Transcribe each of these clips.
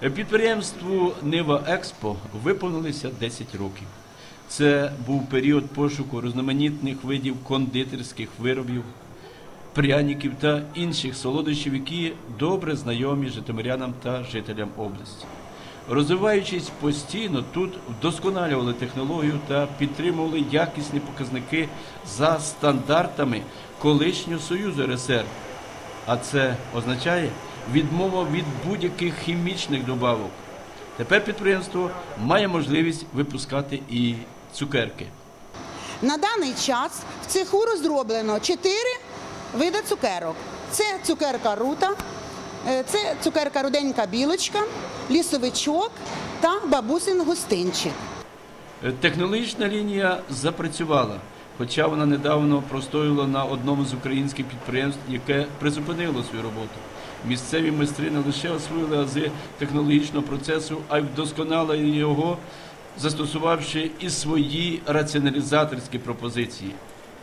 Підприємству Нива Експо виповнилося 10 років. Це був період пошуку різноманітних видів кондитерських виробів, пряників та інших солодощів, які добре знайомі житомирянам та жителям області. Розвиваючись постійно, тут вдосконалювали технологію та підтримували якісні показники за стандартами колишнього Союзу РСР. А це означає відмова від будь-яких хімічних добавок. Тепер підприємство має можливість випускати і цукерки. На даний час в цеху розроблено чотири види цукерок. Це цукерка рута, е, це цукерка руденька білочка, лісовичок та бабусин гостинчик. Е, Технологічна лінія запрацювала, хоча вона недавно простоювала на одному з українських підприємств, яке призупинило свою роботу. Місцеві майстри не лише освоїли ази технологічного процесу, а й вдосконалили його, застосувавши і свої раціоналізаторські пропозиції.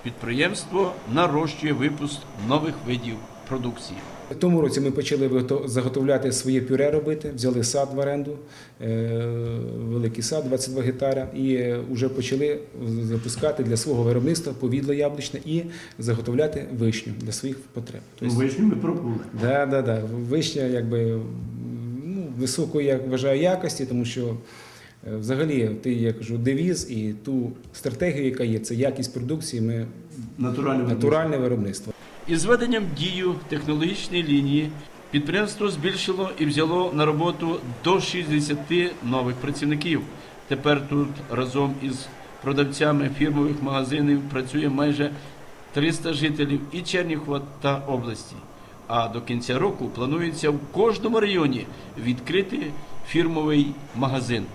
Підприємство нарощує випуск нових видів продукції. В тому році ми почали заготовляти своє пюре робити, взяли сад в оренду, е, великий сад, 22 гектара, і вже почали запускати для свого виробництва повідло яблучне і заготовляти вишню для своїх потреб. Тобто, Вишню ми пробували. да, да, да. Вишня якби ну, високої, я вважаю, якості, тому що е, взагалі ти я кажу, девіз і ту стратегію, яка є, це якість продукції. Ми натуральне виробництво. Із введенням дію технологічної лінії підприємство збільшило і взяло на роботу до 60 нових працівників. Тепер тут разом із продавцями фірмових магазинів працює майже 300 жителів і Чернігова та області. А до кінця року планується в кожному районі відкрити фірмовий магазин.